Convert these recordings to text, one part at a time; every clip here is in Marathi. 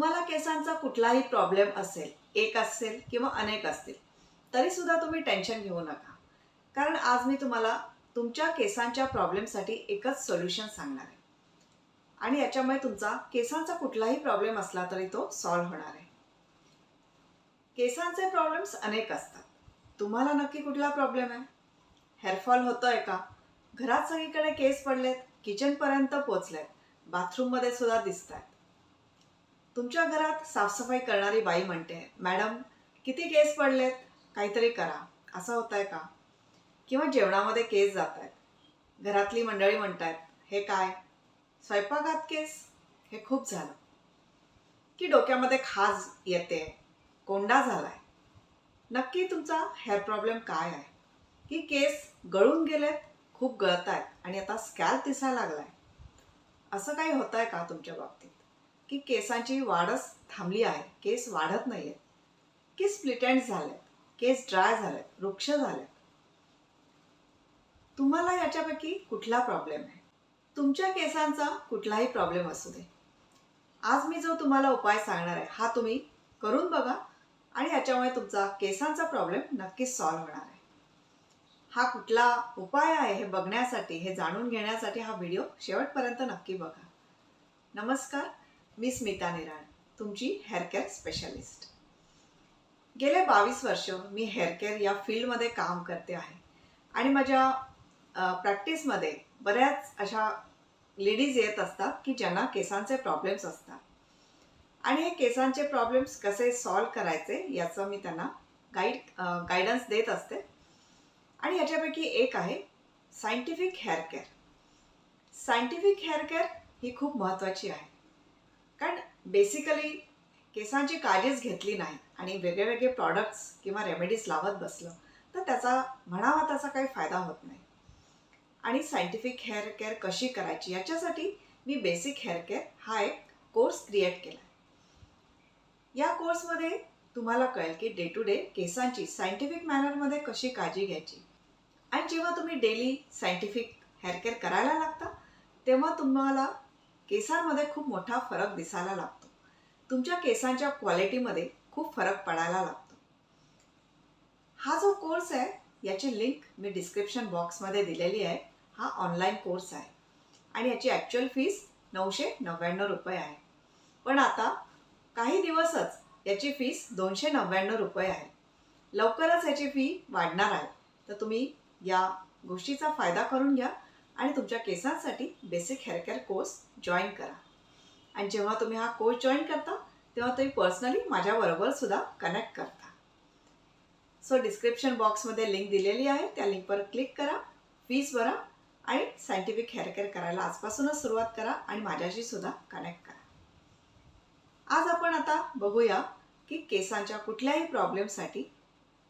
तुम्हाला केसांचा कुठलाही प्रॉब्लेम असेल एक असेल किंवा अनेक असतील तरीसुद्धा तुम्ही टेन्शन घेऊ नका. कारण आज मी तुम्हाला तुमच्या केसांच्या प्रॉब्लेमसाठी एकच सोल्युशन सांगणार आहे. आणि याच्यामुळे तुमचा केसांचा कुठलाही प्रॉब्लेम असला तरी तो सॉल्व्ह होणार आहे. केसांचे प्रॉब्लेम्स अनेक असतात. तुम्हाला नक्की कुठला प्रॉब्लेम आहे? हेअरफॉल होतोय का? घरात सगळीकडे केस पडलेत किचनपर्यंत पोचलेत बाथरूममध्ये सुद्धा दिसत आहेत तुमच्या घरात साफसफाई करणारी बाई म्हणते मॅडम किती केस पडलेत? काहीतरी करा. असं होत आहे का? किंवा जेवणामध्ये केस जात आहेत घरातली मंडळी म्हणतायत हे काय? स्वयंपाकात केस? हे खूप झालं. की डोक्यामध्ये खाज येते. कोंडा झालाय. नक्की तुमचा हेअर प्रॉब्लेम काय आहे? की केस गळून गेलेत खूप गळत आहेत आणि आता स्कॅल्प दिसायला लागलाय. असं काही होत आहे का तुमच्या बाबतीत? की केसांची वाढच थांबली आहे. केस वाढत नाही आहेत की स्प्लिटेंड झालेत. केस ड्राय झालेत. वृक्ष झालेत. तुम्हाला याच्यापैकी कुठला प्रॉब्लेम आहे? तुमच्या केसांचा कुठलाही प्रॉब्लेम असू दे. आज मी जो तुम्हाला उपाय सांगणार आहे हा तुम्ही करून बघा आणि याच्यामुळे तुमचा केसांचा प्रॉब्लेम नक्कीच सॉल्व्ह होणार आहे. हा कुठला उपाय आहे हे बघण्यासाठी हे जाणून घेण्यासाठी हा व्हिडिओ शेवटपर्यंत नक्की बघा. नमस्कार. मी स्मिता निराण तुमची हेअर केअर स्पेशलिस्ट गेले बावीस वर्ष मी हेअर केअर या फील्डमध्ये काम करते आहे. आणि माझ्या प्रॅक्टिसमध्ये बऱ्याच अशा लेडीज येत असतात की ज्यांना केसांचे प्रॉब्लेम्स असतात. आणि हे केसांचे प्रॉब्लेम्स कसे सॉल्व करायचे याचं मी त्यांना गाईड गायडन्स देत असते. आणि याच्यापैकी एक आहे scientific hair care scientific hair care ही खूप महत्त्वाची आहे. कारण बेसिकली केसांची काळजीच घेतली नाही आणि वेगळे वेगळे प्रॉडक्ट्स किंवा रेमेडीज लावत बसलं तर त्याचा म्हणावा त्याचा काही फायदा होत नाही. आणि सायंटिफिक हेअर केअर कशी करायची याच्यासाठी मी बेसिक हेअर केअर हा एक कोर्स क्रिएट केला या कोर्समध्ये तुम्हाला कळेल की डे टू डे केसांची सायंटिफिक मॅनरमध्ये कशी काळजी घ्यायची. आणि जेव्हा तुम्ही डेली सायंटिफिक हेअर केअर करायला लागता तेव्हा तुम्हाला केसांमध्ये खूप मोठा फरक दिसायला लागतो. तुमच्या केसांच्या क्वालिटीमध्ये खूप फरक पडायला लागतो. हा जो कोर्स आहे याची लिंक मी डिस्क्रिप्शन बॉक्समध्ये दिलेली आहे. हा ऑनलाईन कोर्स आहे. आणि याची ॲक्च्युअल फीस नऊशे नव्याण्णव रुपये आहे. पण आता काही दिवसच याची फीस दोनशे नव्याण्णव रुपये आहे. लवकरच याची फी वाढणार आहे. तर तुम्ही या गोष्टीचा फायदा करून घ्या आणि तुमच्या केसांसाठी बेसिक हेअरकेअर कोर्स जॉईन करा. आणि जेव्हा तुम्ही हा कोर्स जॉईन करता तेव्हा तुम्ही पर्सनली माझ्याबरोबर सुद्धा कनेक्ट करता. सो डिस्क्रिप्शन बॉक्समध्ये लिंक दिलेली आहे. त्या लिंकवर क्लिक करा फीस भरा आणि सायंटिफिक हेअरकेअर करायला आजपासूनच सुरुवात करा आणि माझ्याशी सुद्धा कनेक्ट करा. आज आपण आता बघूया की केसांच्या कुठल्याही प्रॉब्लेमसाठी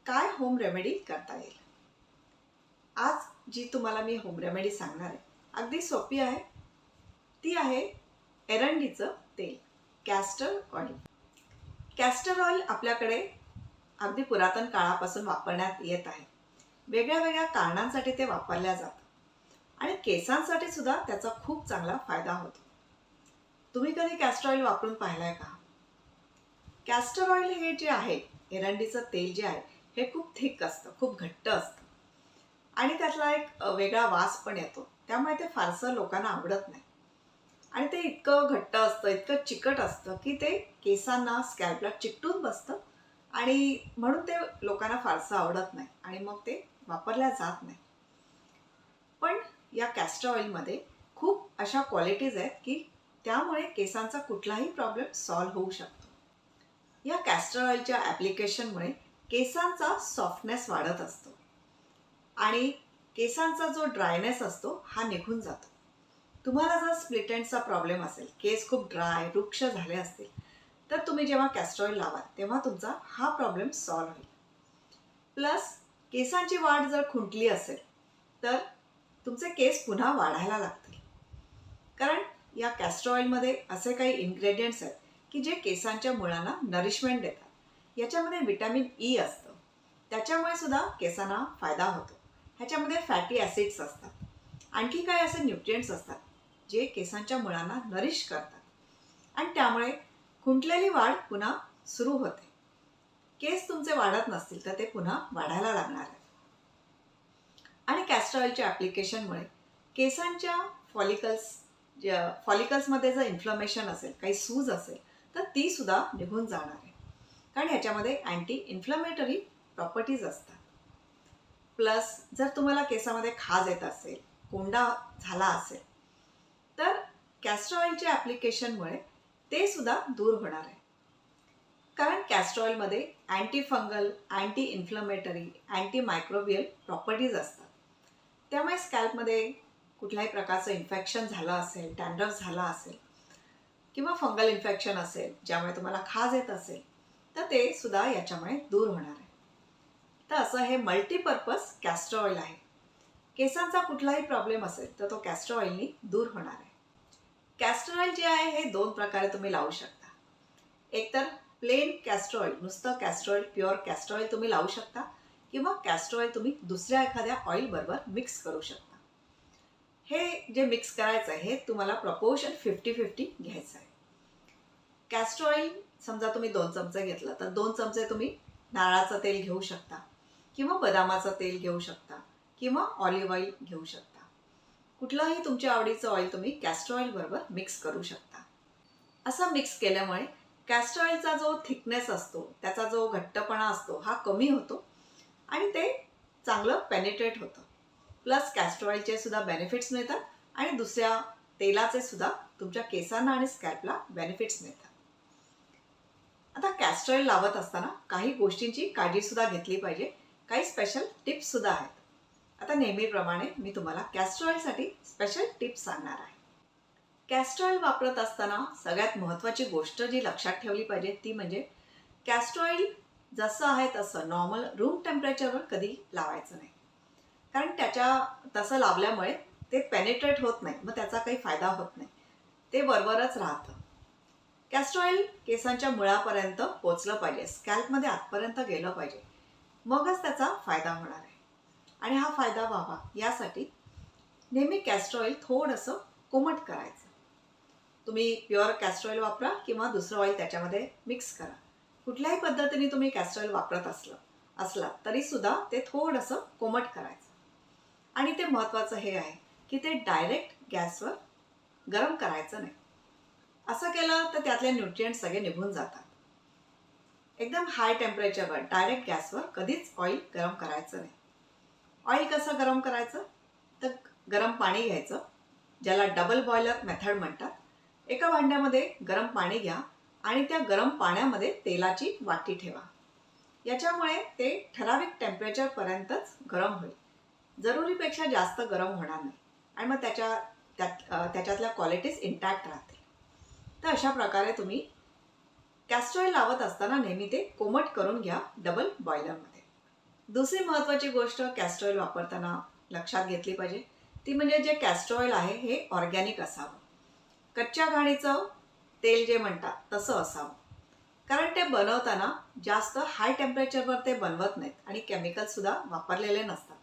काय होम रेमेडी करता येईल. आज जी तुम्हाला मी होम रेमेडी सांगणार आहे अगदी सोपी आहे. ती आहे एरंडीचं तेल कॅस्टर ऑइल. कॅस्टर ऑइल आपल्याकडे अगदी पुरातन काळापासून वापरण्यात येत आहे. वेगळ्या वेगळ्या कारणांसाठी ते वापरल्या जातं आणि केसांसाठी सुद्धा त्याचा खूप चांगला फायदा होतो. तुम्ही कधी कॅस्टर ऑइल वापरून पाहिलाय का? कॅस्टर ऑइल हे जे आहे एरंडीचं तेल जे आहे हे खूप थिक असतं खूप घट्ट असतं. आणि त्यातला एक वेगळा वास पण येतो. त्यामुळे ते फारसं लोकांना आवडत नाही. आणि ते इतकं घट्ट असतं इतकं चिकट असतं की ते केसांना स्कॅल्पला चिकटून बसतं आणि म्हणून ते लोकांना फारसं आवडत नाही आणि मग ते वापरल्या जात नाही. पण या कॅस्टर ऑइलमध्ये खूप अशा क्वालिटीज आहेत की त्यामुळे केसांचा कुठलाही प्रॉब्लेम सॉल्व्ह होऊ शकतो. या कॅस्टर ऑइलच्या ॲप्लिकेशनमुळे केसांचा सॉफ्टनेस वाढत असतो. आणि केसांचा जो ड्रायनेस असतो हा निघून जातो. तुम्हाला जर स्प्लिट एंडचा प्रॉब्लेम असेल केस खूप ड्राय वृक्ष झाले असतील तर तुम्ही जेव्हा कॅस्ट्रॉईल लावाल तेव्हा तुमचा हा प्रॉब्लेम सॉल्व्ह होईल. प्लस केसांची वाढ जर खुंटली असेल तर तुमचे केस पुन्हा वाढायला लागतील. कारण या कॅस्टर ऑइलमध्ये असे काही इन्ग्रेडियंट्स आहेत की जे केसांच्या मुळांना नरिशमेंट देतात. याच्यामध्ये विटॅमिन ई e असतं. त्याच्यामुळे सुद्धा केसांना फायदा होतो. ह्याच्यामध्ये फॅटी ॲसिड्स असतात. आणखी काही असे न्यूट्रियंट्स असतात जे केसांच्या मुळांना नरिश करतात. आणि त्यामुळे खुंटलेली वाढ पुन्हा सुरू होते. केस तुमचे वाढत नसतील तर ते पुन्हा वाढायला लागणार आहे आणि कॅस्टर ऑइलच्या ॲप्लिकेशनमुळे केसांच्या फॉलिकल्स ज्या फॉलिकल्समध्ये जर इन्फ्लमेशन असेल काही सूज असेल तर ती सुद्धा निघून जाणार आहे. कारण ह्याच्यामध्ये अँटी इन्फ्लमेटरी प्रॉपर्टीज असतात. प्लस जर तुम्हाला केसामध्ये खाज येत असेल कोंडा झाला असेल तर कॅस्टर ऑइलच्या ॲप्लिकेशनमुळे ते सुद्धा दूर होणार आहे. कारण castor ऑइलमध्ये anti fungal anti inflammatory anti microbial properties असतात. त्यामुळे स्कॅल्पमध्ये कुठल्याही प्रकारचं इन्फेक्शन झालं असेल टँड्रफ झाला असेल किंवा फंगल इन्फेक्शन असेल ज्यामुळे तुम्हाला खाज येत असेल तर ते सुद्धा याच्यामुळे दूर होणार तर असं हे मल्टीपर्पज कॅस्टर ऑइल आहे. केसांचा कुठलाही प्रॉब्लेम असेल तर तो कॅस्टर ऑइलनी दूर होणार आहे. कॅस्टर ऑइल जे आहे हे दोन प्रकारे तुम्ही लावू शकता. एक तर प्लेन कॅस्टर ऑइल नुसतं castor oil pure castor oil तुम्ही लावू शकता किंवा कॅस्टर ऑइल तुम्ही दुसऱ्या एखाद्या ऑइलबरोबर मिक्स करू शकता. हे जे मिक्स करायचं आहे हे तुम्हाला प्रपोर्शन फिफ्टी फिफ्टी घ्यायचं आहे. कॅस्टर ऑइल समजा तुम्ही दोन चमचे घेतलं तर दोन चमचे तुम्ही नारळाचं तेल घेऊ शकता. किंवा बदामाचं तेल घेऊ शकता किंवा ऑलिव्ह ऑइल घेऊ शकता. कुठलंही तुमच्या आवडीचं ऑइल तुम्ही कॅस्टर ऑइल बरोबर मिक्स करू शकता. असं मिक्स केल्यामुळे कॅस्टर ऑइलचा जो थिकनेस असतो त्याचा जो घट्टपणा असतो हा कमी होतो आणि ते चांगलं पेनिट्रेट होतं. प्लस कॅस्टर ऑइलचे सुद्धा बेनिफिट्स मिळतात आणि दुसऱ्या तेलाचे सुद्धा तुमच्या केसांना आणि स्कॅल्पला बेनिफिट्स मिळतात. आता कॅस्टर ऑइल लावत असताना काही गोष्टींची काळजी सुद्धा घेतली पाहिजे. काही स्पेशल टिप्स सुद्धा आहेत. आता नेहमीप्रमाणे मी तुम्हाला कॅस्टर ऑइलसाठी स्पेशल टिप्स सांगणार आहे. कॅस्टर ऑइल वापरत असताना सगळ्यात महत्त्वाची गोष्ट जी लक्षात ठेवली पाहिजे ती म्हणजे कॅस्टर ऑइल जसं आहे तसं नॉर्मल रूम टेम्परेचरवर कधी लावायचं नाही. कारण त्याच्या तसं लावल्यामुळे ते पेनेट्रेट होत नाही मग त्याचा काही फायदा होत नाही. ते बरोबरच राहतं. कॅस्टर ऑइल केसांच्या मुळापर्यंत पोचलं पाहिजे स्कॅल्पमध्ये आतपर्यंत गेलं पाहिजे. मगच त्याचा फायदा होणार आहे. आणि हा फायदा व्हावा यासाठी नेहमी कॅस्टर ऑइल थोडंसं कोमट करायचं. तुम्ही प्युअर कॅस्टर ऑइल वापरा किंवा दुसरं ऑइल त्याच्यामध्ये मिक्स करा. कुठल्याही पद्धतीने तुम्ही कॅस्टर ऑइल वापरत असलं असला तरीसुद्धा ते थोडंसं कोमट करायचं. आणि ते महत्त्वाचं हे आहे की ते डायरेक्ट गॅसवर गरम करायचं नाही. असं केलं तर त्यातले न्यूट्रियंट सगळे निघून जातात. एकदम हाय टेम्परेचरवर डायरेक्ट गॅसवर कधीच ऑइल गरम करायचं नाही. ऑइल कसं गरम करायचं? तर गरम पाणी घ्यायचं ज्याला डबल बॉयलर मेथड म्हणतात. एका भांड्यामध्ये गरम पाणी घ्या आणि त्या गरम पाण्यामध्ये तेलाची वाटी ठेवा. याच्यामुळे ते ठराविक टेम्परेचरपर्यंतच गरम होईल. जरुरीपेक्षा जास्त गरम होणार नाही. आणि मग त्याच्या त्यात त्याच्यातल्या क्वालिटीज इंटॅक्ट राहतील. तर अशा प्रकारे तुम्ही कॅस्टर ऑइल लावत असताना नेहमी ते कोमट करून घ्या डबल बॉयलरमध्ये दुसरी महत्त्वाची गोष्ट कॅस्टर ऑइल वापरताना लक्षात घेतली पाहिजे. ती म्हणजे जे कॅस्टर ऑइल आहे हे ऑर्गॅनिक असावं. कच्च्या घाणीचं तेल जे म्हणतात तसं असावं. कारण ते बनवताना जास्त हाय टेम्परेचरवर ते बनवत नाहीत आणि केमिकलसुद्धा वापरलेले नसतात.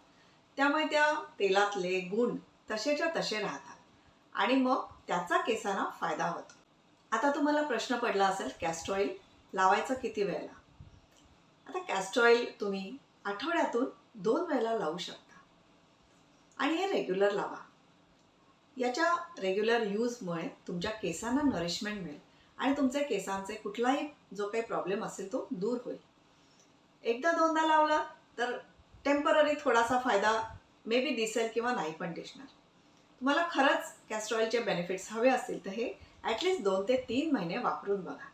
त्यामुळे त्या तेलातले गुण तसेच्या तसे राहतात. आणि मग त्याचा केसांना फायदा होतो. आता तुम्हाला प्रश्न पडला असेल कॅस्ट्रॉईल ऑइल लावायचं किती वेळेला? आता कॅस्ट्रॉईल ऑइल तुम्ही आठवड्यातून दोन वेळेला लावू शकता. आणि हे रेग्युलर लावा. याच्या रेग्युलर यूजमुळे तुमच्या केसांना नरिशमेंट मिळेल आणि तुमचे केसांचे कुठलाही जो काही प्रॉब्लेम असेल तो दूर होईल. एकदा दोनदा लावला तर टेंपररी थोडासा फायदा मे बी दिसेल किंवा नाही पण दिसणार. तुम्हाला खरंच कॅस्ट्रॉईलचे बेनिफिट्स हवे असतील तर हे ॲटलिस्ट दोन ते तीन महिने वापरून बघा.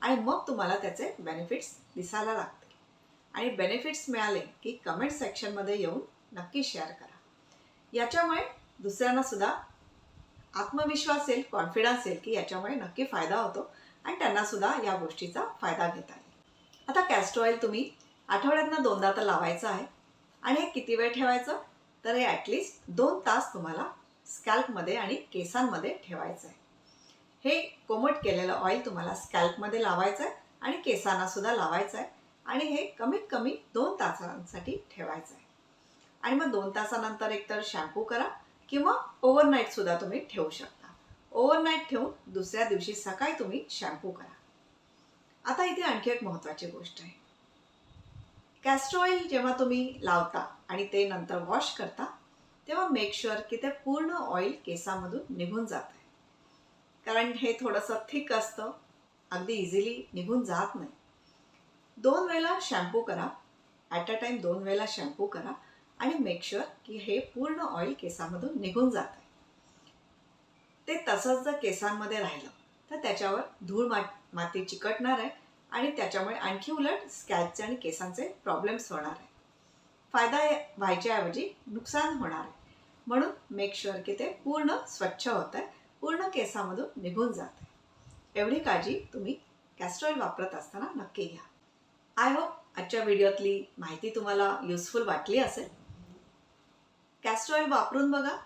आणि मग तुम्हाला त्याचे बेनिफिट्स दिसायला लागतील. आणि बेनिफिट्स मिळाले की कमेंट सेक्शनमध्ये येऊन नक्की शेअर करा. याच्यामुळे दुसऱ्यांना सुद्धा आत्मविश्वास येईल कॉन्फिडन्स येईल की याच्यामुळे नक्की फायदा होतो आणि त्यांना सुद्धा या गोष्टीचा फायदा घेता येईल. आता कॅस्टर ऑइल तुम्ही आठवड्यातनं दोनदा तर लावायचं आहे. आणि हे किती वेळ ठेवायचं? तर हे ॲटलिस्ट दोन तास तुम्हाला स्कॅल्पमध्ये आणि केसांमध्ये ठेवायचं आहे. हे कोमट केलेलं ऑइल तुम्हाला स्कॅल्पमध्ये लावायचं आहे आणि केसांना सुद्धा लावायचं आहे आणि हे कमीत कमी दोन तासांसाठी ठेवायचं आहे. आणि मग दोन तासानंतर एकतर शॅम्पू करा किंवा ओव्हरनाईटसुद्धा तुम्ही ठेवू शकता. ओव्हरनाईट ठेवून दुसऱ्या दिवशी सकाळी तुम्ही शॅम्पू करा. आता इथे आणखी एक महत्त्वाची गोष्ट आहे. कॅस्ट्रॉईल जेव्हा तुम्ही लावता आणि ते नंतर वॉश करता तेव्हा मेक शुअर की ते पूर्ण ऑइल केसामधून निघून जात आहे कारण हे थोडंसं थिक असतं. अगदी इझिली निघून जात नाही. दोन वेळेला शॅम्पू करा. ॲट अ टाईम दोन वेळेला शॅम्पू करा. आणि मेक शुअर की हे पूर्ण ऑइल केसामधून निघून जात आहे ते तसंच जर केसांमध्ये राहिलं तर त्याच्यावर धूळ माती चिकटणार आहे. आणि त्याच्यामुळे आणखी उलट स्कॅचचे आणि केसांचे प्रॉब्लेम्स होणार आहे फायदा व्हायच्याऐवजी नुकसान होणार आहे. म्हणून मेक शुअर की ते पूर्ण स्वच्छ होतं आहे पूर्ण केसामधून निघून जात आहे एवढी काळजी तुम्ही कॅस्ट्रॉईल वापरत असताना नक्की घ्या. आय होप आजच्या व्हिडिओतली माहिती तुम्हाला युजफुल वाटली असेल. कॅस्ट्रॉईल वापरून बघा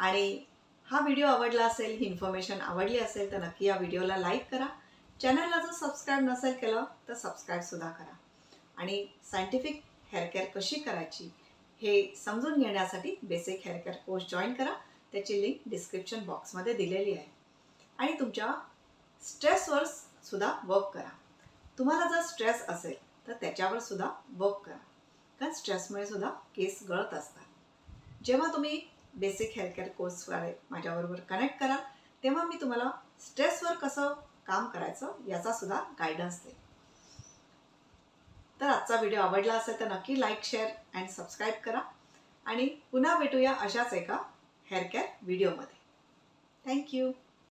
आणि हा व्हिडिओ आवडला असेल ही इन्फॉर्मेशन आवडली असेल तर नक्की या व्हिडिओला लाईक करा. चॅनलला जर सबस्क्राईब नसेल केलं तर सबस्क्राईबसुद्धा करा. आणि सायंटिफिक हेअरकेअर कशी करायची हे समजून घेण्यासाठी बेसिक हेअरकेअर कोर्स जॉईन करा. त्याची लिंक डिस्क्रिप्शन बॉक्समध्ये दिलेली आहे. आणि तुमच्या स्ट्रेसवर सुद्धा वर्क करा. तुम्हाला जर स्ट्रेस असेल तर त्याच्यावर सुद्धा वर्क करा. कारण स्ट्रेसमुळे सुद्धा केस गळत असतात. जेव्हा तुम्ही बेसिक हेअरकेअर कोर्सद्वारे माझ्याबरोबर कनेक्ट कराल तेव्हा मी तुम्हाला स्ट्रेसवर कसं काम करायचं याचा सुद्धा गायडन्स देईल. तर आजचा व्हिडिओ आवडला असेल तर नक्की लाईक शेअर अँड सबस्क्राईब करा. आणि पुन्हा भेटूया अशाच एका हेअरकेअर व्हिडिओमध्ये थँक्यू